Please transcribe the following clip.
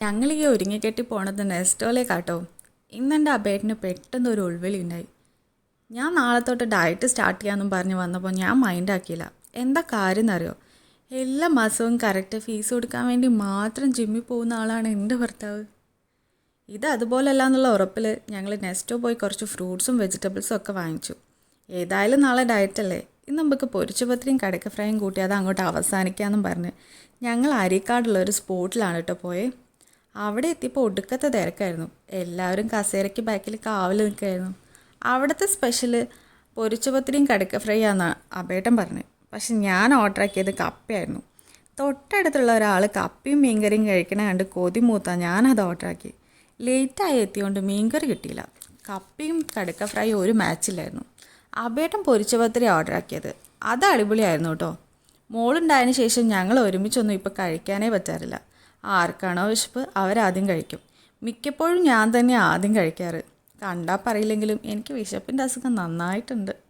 ഞങ്ങൾ ഈ ഒരുങ്ങിക്കെട്ടി പോണത് നെസ്റ്റോലേക്കാട്ടോ ഇന്നെന്റെ അബേട്ടിന് പെട്ടെന്ന് ഒരു ഉൾവിളി ഉണ്ടായി. ഞാൻ നാളെ തൊട്ട് ഡയറ്റ് സ്റ്റാർട്ട് ചെയ്യാമെന്നും പറഞ്ഞ് വന്നപ്പോൾ ഞാൻ മൈൻഡാക്കിയില്ല എന്താ കാര്യം എന്നറിയോ? എല്ലാ മാസവും കറക്റ്റ് ഫീസ് കൊടുക്കാൻ വേണ്ടി മാത്രം ജിമ്മിൽ പോകുന്ന ആളാണ് എന്റെ ഭർത്താവ്. ഇത് അതുപോലല്ല എന്നുള്ള ഉറപ്പിൽ ഞങ്ങൾ നെസ്റ്റോ പോയി കുറച്ച് ഫ്രൂട്ട്സും വെജിറ്റബിൾസും ഒക്കെ വാങ്ങിച്ചു. ഏതായാലും നാളെ ഡയറ്റല്ലേ ഇന്ന് നമുക്ക് പൊരിച്ച പത്രിയും കടക്ക ഫ്രൈയും കൂട്ടി അത് അങ്ങോട്ട് അവസാനിക്കാമെന്നും പറഞ്ഞ് ഞങ്ങൾ അരിക്കാടുള്ള ഒരു സ്പോട്ടിലാണ് കേട്ടോ പോയേ. അവിടെ എത്തിയപ്പോൾ ഒടുക്കത്തെ തിരക്കായിരുന്നു. എല്ലാവരും കസേരയ്ക്ക് ബാക്കിൽ കാവൽ നിൽക്കുകയായിരുന്നു. അവിടുത്തെ സ്പെഷ്യൽ പൊരിച്ചുപത്തിരിയും കടുക്ക ഫ്രൈ ആണെന്നാണ് അബേട്ടൻ പറഞ്ഞത് പക്ഷെ ഞാൻ ഓർഡർ ആക്കിയത് കപ്പയായിരുന്നു. തൊട്ടടുത്തുള്ള ഒരാൾ കപ്പയും മീൻകറിയും കഴിക്കണ കണ്ട് കൊതി മൂത്താ ഞാനത് ഓർഡർ ആക്കി. ലേറ്റായി എത്തിയോണ്ട് മീൻകറി കിട്ടിയില്ല. കപ്പയും കടുക്ക ഫ്രൈ ഒരു മാച്ചില്ലായിരുന്നു അബേട്ടൻ പൊരിച്ചുപത്തിരി ഓർഡറാക്കിയത് അത് അടിപൊളിയായിരുന്നു കേട്ടോ. മോളുണ്ടായതിന് ശേഷം ഞങ്ങൾ ഒരുമിച്ചൊന്നും ഇപ്പോൾ കഴിക്കാനേ പറ്റാറില്ല. ആർക്കാണോ വിശപ്പ് അവരാദ്യം കഴിക്കും. മിക്കപ്പോഴും ഞാൻ തന്നെ ആദ്യം കഴിക്കാറ്. കണ്ടാൽ പറയില്ലെങ്കിലും എനിക്ക് വിശപ്പിന്റെ അസുഖം നന്നായിട്ടുണ്ട്.